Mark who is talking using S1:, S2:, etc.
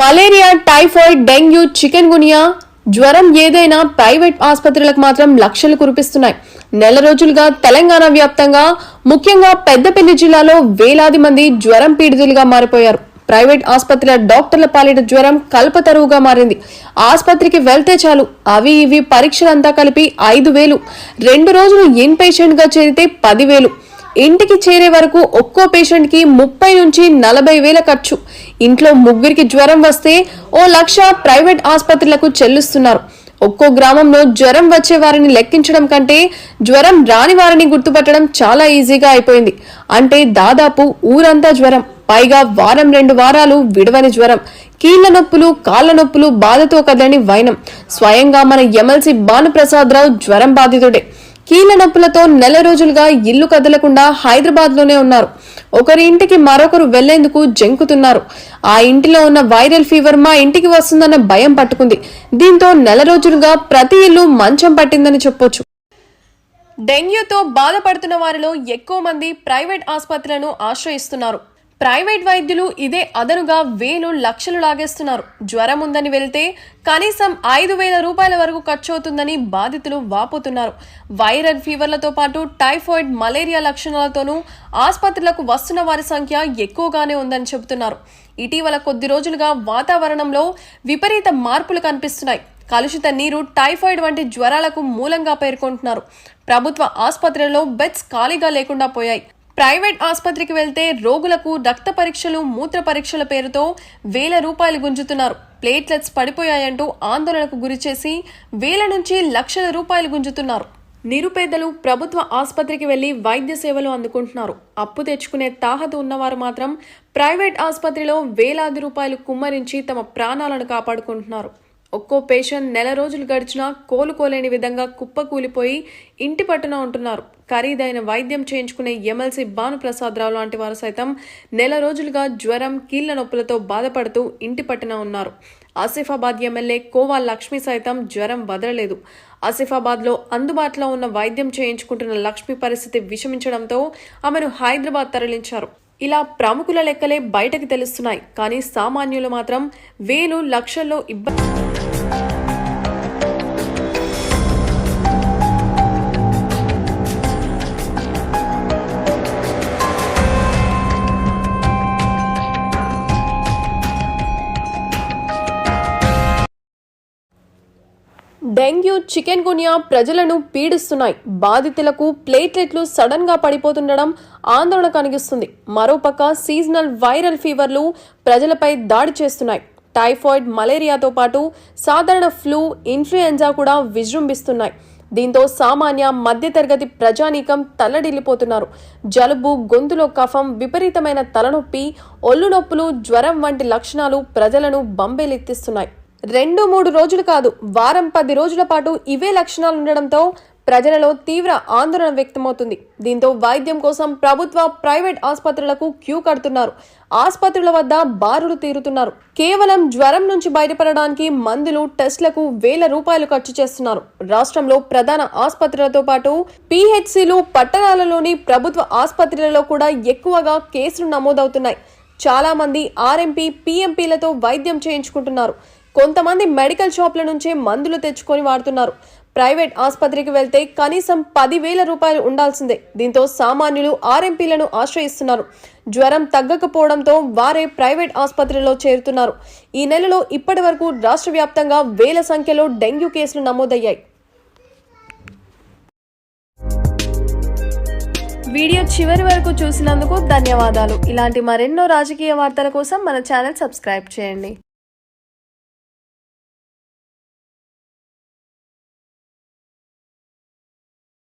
S1: Malaria typhoid dengue chikungunya జ్వరం ఏదైనా private ఆసుపత్రులకు మాత్రం లక్షలు కురిపిస్తున్నాయి. నెల రోజులుగా తెలంగాణ వ్యాప్తంగా ముఖ్యంగా పెద్దపల్లి జిల్లాలో వేలాది మంది జ్వరం పీడితులుగా మారిపోయారు. ప్రైవేట్ ఆసుపత్రుల డాక్టర్ల పాలిట జ్వరం కల్పతరువుగా మారింది. ఆసుపత్రికి వెళ్తే చాలు అవి ఇవి పరీక్షలంతా కలిపి ఐదు వేలు. రెండు రోజులు ఇన్ పేషెంట్గా చేరితే పదివేలు. ఇంటికి చేరే వరకు ఒక్కో పేషెంట్కి ముప్పై నుంచి నలభై వేల ఖర్చు. ఇంట్లో ముగ్గురికి జ్వరం వస్తే ఓ లక్ష ప్రైవేట్ ఆసుపత్రులకు చెల్లిస్తున్నారు. ఒక్కో గ్రామంలో జ్వరం వచ్చే వారిని లెక్కించడం కంటే జ్వరం రాని వారిని గుర్తుపట్టడం చాలా ఈజీగా అయిపోయింది. అంటే దాదాపు ఊరంతా జ్వరం. పైగా వారం రెండు వారాలు విడవని జ్వరం. కీళ్ళ నొప్పులు కాళ్ళ నొప్పులు బాధతో కదని వైనం. స్వయంగా మన ఎమ్మెల్సీ భానుప్రసాదరావు జ్వరం బాధితుడే. కీళ్ళ నొప్పులతో నెల రోజులుగా ఇల్లు కదలకుండా హైదరాబాద్లోనే ఉన్నారు. ఒకరి ఇంటికి మరొకరు వెళ్ళేందుకు జంకుతున్నారు. ఆ ఇంటిలో ఉన్న వైరల్ ఫీవర్ మా ఇంటికి వస్తుందన్న భయం పట్టుకుంది. దీంతో నెల రోజులుగా ప్రతి ఇల్లు మంచం పట్టిందని చెప్పొచ్చు. డెంగ్యూతో బాధపడుతున్న వారిలో ఎక్కువ మంది ప్రైవేట్ ఆసుపత్రులను ఆశ్రయిస్తున్నారు. ప్రైవేట్ వైద్యులు ఇదే అదనుగా వేలు లక్షలు లాగేస్తున్నారు. జ్వరం ఉందని వెళ్తే కనీసం ఐదు వేల రూపాయల వరకు ఖర్చు అవుతుందని బాధితులు వాపోతున్నారు. వైరల్ ఫీవర్లతో పాటు టైఫాయిడ్ మలేరియా లక్షణాలతోనూ ఆసుపత్రులకు వస్తున్న వారి సంఖ్య ఎక్కువగానే ఉందని చెబుతున్నారు. ఇటీవల కొద్ది రోజులుగా వాతావరణంలో విపరీత మార్పులు కనిపిస్తున్నాయి. కలుషిత నీరు టైఫాయిడ్ వంటి జ్వరాలకు మూలంగా పేర్కొంటున్నారు. ప్రభుత్వ ఆసుపత్రులలో బెడ్స్ ఖాళీగా లేకుండా పోయాయి. ప్రైవేట్ ఆసుపత్రికి వెళ్తే రోగులకు రక్త పరీక్షలు మూత్ర పరీక్షల పేరుతో వేల రూపాయలు గుంజుతున్నారు. ప్లేట్లెట్స్ పడిపోయాయంటూ ఆందోళనకు గురిచేసి వేల నుంచి లక్షల రూపాయలు గుంజుతున్నారు. నిరుపేదలు ప్రభుత్వ ఆసుపత్రికి వెళ్ళి వైద్య సేవలు అందుకుంటున్నారు. అప్పు తెచ్చుకునే తాహత ఉన్నవారు మాత్రం ప్రైవేట్ ఆసుపత్రిలో వేలాది రూపాయలు కుమ్మరించి తమ ప్రాణాలను కాపాడుకుంటున్నారు. ఒక్కో పేషెంట్ నెల రోజులు గడిచినా కోలుకోలేని విధంగా కుప్పకూలిపోయి ఇంటి పట్టున ఉంటున్నారు. ఖరీదైన వైద్యం చేయించుకునే ఎమ్మెల్సీ భానుప్రసాదరావు లాంటి వారు సైతం నెల రోజులుగా జ్వరం కీళ్ళ నొప్పులతో బాధపడుతూ ఇంటి పట్టున ఉన్నారు. ఆసిఫాబాద్ ఎమ్మెల్యే కోవా లక్ష్మి సైతం జ్వరం వదలలేదు. ఆసిఫాబాద్లో అందుబాటులో ఉన్న వైద్యం చేయించుకుంటున్న లక్ష్మి పరిస్థితి విషమించడంతో ఆమెను హైదరాబాద్ తరలించారు. ఇలా ప్రముఖుల లెక్కలే బయటకు తెలుస్తున్నాయి. కానీ సామాన్యులు మాత్రం వేలు లక్షల్లో ఇబ్బంది డెంగ్యూ చికెన్ గునియా ప్రజలను పీడిస్తున్నాయి. బాధితులకు ప్లేట్లెట్లు సడన్గా పడిపోతుండడం ఆందోళన కలిగిస్తుంది. మరోపక్క సీజనల్ వైరల్ ఫీవర్లు ప్రజలపై దాడి చేస్తున్నాయి. టైఫాయిడ్ మలేరియాతో పాటు సాధారణ ఫ్లూ ఇన్ఫ్లుయెంజా కూడా విజృంభిస్తున్నాయి. దీంతో సామాన్య మధ్యతరగతి ప్రజానీకం తల్లడిల్లిపోతున్నారు. జలుబు గొంతులో కఫం విపరీతమైన తలనొప్పి ఒళ్ళు నొప్పులు జ్వరం వంటి లక్షణాలు ప్రజలను బంబేలెత్తిస్తున్నాయి. రెండు మూడు రోజులు కాదు వారం పది రోజుల పాటు ఇవే లక్షణాలు ఉండడంతో ప్రజలలో తీవ్ర ఆందోళన వ్యక్తమవుతుంది. దీంతో వైద్యం కోసం ప్రభుత్వ ప్రైవేట్ ఆసుపత్రులకు క్యూ కడుతున్నారు. ఆసుపత్రుల వద్ద బారులు తీరుతున్నారు. కేవలం జ్వరం నుంచి బయటపడడానికి మందులు టెస్టులకు వేల రూపాయలు ఖర్చు చేస్తున్నారు. రాష్ట్రంలో ప్రధాన ఆసుపత్రులతో పాటు పీహెచ్సీలు పట్టణాలలోని ప్రభుత్వ ఆసుపత్రులలో కూడా ఎక్కువగా కేసులు నమోదవుతున్నాయి. చాలా మంది ఆర్ఎంపీ పీఎంపీలతో వైద్యం చేయించుకుంటున్నారు. కొంతమంది మెడికల్ షాప్ల నుంచే మందులు తెచ్చుకొని వాడుతున్నారు. ప్రైవేట్ ఆసుపత్రికి వెళ్తే కనీసం పదివేల రూపాయలు ఉండాల్సిందే. దీంతో సామాన్యులు ఆర్ఎంపీలను ఆశ్రయిస్తున్నారు. జ్వరం తగ్గకపోవడంతో వారే ప్రైవేట్ ఆసుపత్రిలో చేరుతున్నారు. ఈ నెలలో ఇప్పటి వరకు రాష్ట్ర వ్యాప్తంగా వేల సంఖ్యలో డెంగ్యూ కేసులు నమోదయ్యాయి. వీడియో చివరి వరకు చూసినందుకు ధన్యవాదాలు. ఇలాంటి మరెన్నో రాజకీయ వార్తల కోసం మన ఛానల్ సబ్స్క్రైబ్ చేయండి.